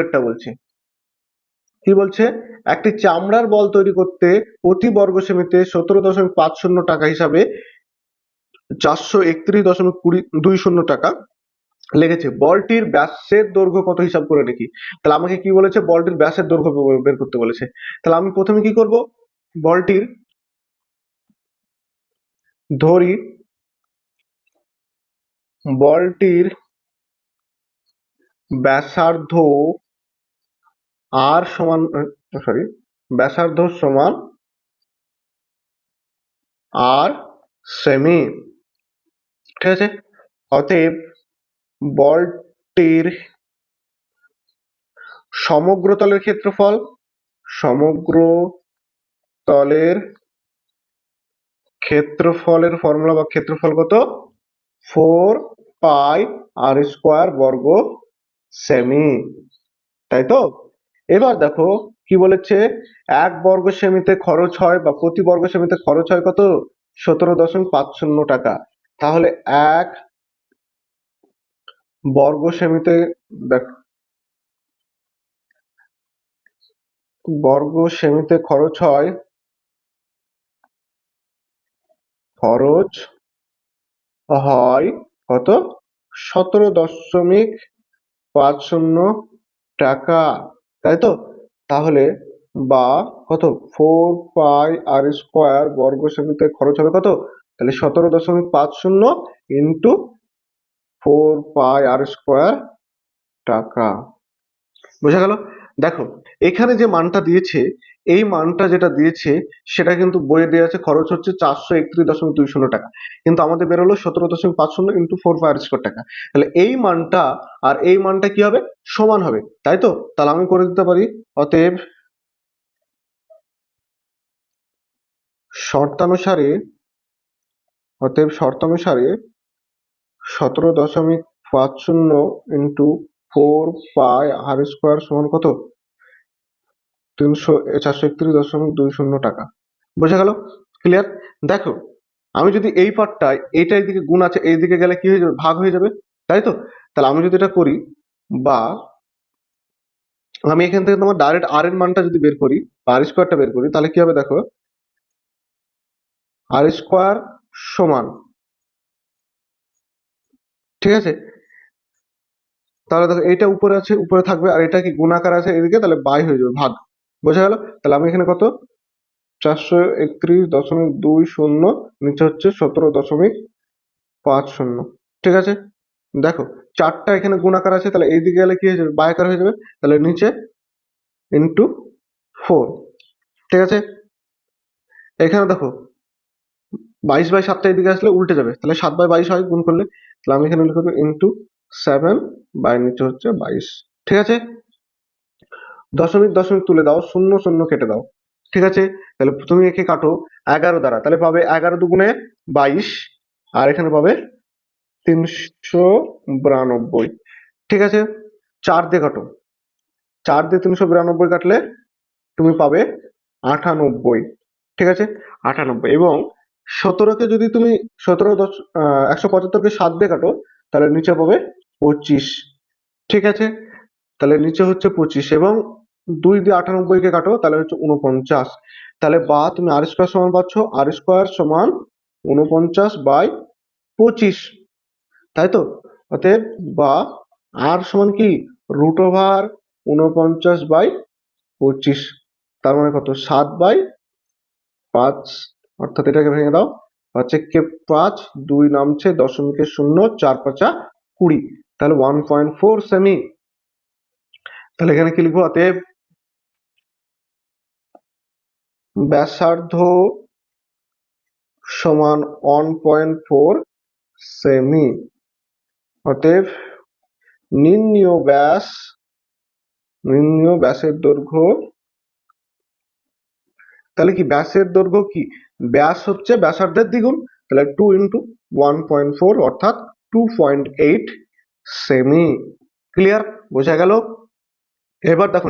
এরটা বলছে। কি বলছে? একটি চামড়ার বল তৈরি করতে প্রতি বর্গ সেমিতে সতেরো দশমিক পাঁচ শূন্য টাকা হিসাবে চারশো একত্রিশ দশমিক কুড়ি দুই শূন্য টাকা লেগেছে। বলটির ব্যাসের দৈর্ঘ্য কত হিসাব করে দেখি? তাহলে আমাকে কি বলেছে? বলটির ব্যাসের দৈর্ঘ্য বের করতে বলেছে। তাহলে আমি প্রথমে কি করব? বলটির ধরি বলটির ব্যাসার্ধ আর সমান সরি ব্যাসার্ধ সমান আর সেমি ঠিক আছে? অতএব বলটির সমগ্র তলের ক্ষেত্রফল সমগ্র তলের ক্ষেত্রফলের ফর্মুলা বা ক্ষেত্রফল কত? ফোর পাই আর স্কোয়ার বর্গ সেমি তাই তো? এবার দেখো কি বলেছে? এক বর্গ সেমিতে খরচ হয় বা প্রতি বর্গ সেমিতে খরচ হয় কত? সতেরো দশমিক পাঁচ শূন্য টাকা। তাহলে এক বর্গ সেমিতে দেখ, বর্গ সেমিতে খরচ হয় খরচ হয় কত? সতেরো দশমিক পাঁচ শূন্য টাকা। তাই তো? তাহলে বা কত? ফোর পাই আর স্কোয়ার বর্গ সেমিতে খরচ হবে কত? তাহলে সতেরো দশমিক পাঁচ শূন্য into four pi r square টাকা। বোঝা গেল? দেখো এখানে যে মানটা দিয়েছে, এই মানটা যেটা দিয়েছে, সেটা কিন্তু বইয়ে দেওয়া আছে, খরচ হচ্ছে চারশো একত্রিশ দশমিক দুই শূন্য টাকা। কিন্তু আমাদের বেরোলো সতেরো দশমিক পাঁচ শূন্য into four pi r square টাকা। তাহলে এই মানটা আর এই মানটা কি হবে? সমান হবে। তাই তো? তাহলে আমি করে দিতে পারি, অতএব শর্তানুসারে অতএব শর্তানুসারে সতেরো দশমিক পাঁচ শূন্য into four pi r square সমান কত? তিনশো চারশো একত্রিশ দশমিক দুই শূন্য টাকা। বোঝা গেল? ক্লিয়ার দেখো, আমি যদি এই পার্টটা এইটা এইদিকে গুণ আছে এইদিকে গেলে কি হয়ে যাবে? ভাগ হয়ে যাবে, তাই তো? তাহলে আমি যদি এটা করি, বা আমি এখান থেকে তোমার ডাইরেক্ট আর এর মানটা যদি বের করি আর স্কোয়ারটা বের করি, তাহলে কি হবে দেখো? আর স্কোয়ার সমান, ঠিক আছে? তাহলে দেখো, এইটা উপরে আছে, উপরে থাকবে, আর এটা কি গুণাকার আছে এদিকে, তাহলে বাই হয়ে যাবে, ভাগ। বোঝা গেল? তাহলে আমি এখানে কত? চারশো একত্রিশ দশমিক দুই শূন্য, নিচে হচ্ছে সতেরো দশমিক পাঁচ শূন্য। ঠিক আছে? দেখো, চারটা এখানে গুণাকার আছে, তাহলে এইদিকে গেলে কি হয়ে যাবে? বায়াকার হয়ে যাবে। তাহলে নিচে ইন্টু ফোর ঠিক আছে? এখানে দেখো, বাইশ বাই সাতটা এদিকে আসলে উল্টে যাবে। তাহলে সাত বাই বাইশ হয়, গুণ করলে। তাহলে আমি এখানে লিখব ইন্টু সেভেন বাই নিচে হচ্ছে বাইশ। ঠিক আছে? দশমিক দশমিক তুলে দাও, শূন্য শূন্য কেটে দাও। ঠিক আছে? তাহলে তুমি একে কাটো এগারো দ্বারা। তাহলে পাবে এগারো দুগুণে বাইশ, আর এখানে পাবে তিনশো বিরানব্বই। ঠিক আছে? চার দিয়ে কাটো। চার দিয়ে তিনশো বিরানব্বই কাটলে তুমি পাবে আটানব্বই। ঠিক আছে? আটানব্বই। এবং সতেরোকে যদি তুমি সতেরো দশ একশো পঁচাত্তরকে সাত দিয়ে কাটো, তাহলে নিচে পাবে পঁচিশ। ঠিক আছে? তাহলে নিচে হচ্ছে পঁচিশ। এবং দুই দিয়ে আটানব্বইকে কাটো, তাহলে হচ্ছে উনপঞ্চাশ তাহলে বা তুমি আর স্কোয়ার সমান পাচ্ছ আর স্কোয়ার সমান উনপঞ্চাশ বাই পঁচিশ। তাই তো? অতএব বা আর সমান কি? রুট ওভার উনপঞ্চাশ বাই পঁচিশ। তার মানে কত? সাত বাই পাঁচ। অর্থাৎ এটাকে ভেঙে দাও। পাঁচে কে পাঁচ, দুই নামছে দশমিকের শূন্য, চার পাঁচা কুড়ি। তাহলে ওয়ান পয়েন্ট ফোর সেমি তাহলে এখানে কি লিখব? অতএব ব্যাসার্ধ সমান ওয়ান পয়েন্ট ফোর সেমি অতএব নির্ণীয় ব্যাস নির্ণীয় ব্যাসের দৈর্ঘ্য, তাহলে কি ব্যাসের দৈর্ঘ্য কি? ব্যাস হচ্ছে ব্যাসার্ধের দ্বিগুণ, তাহলে two into one point four অর্থাৎ টু পয়েন্ট এইট সেমি ক্লিয়ার বোঝা গেল? এবার দেখো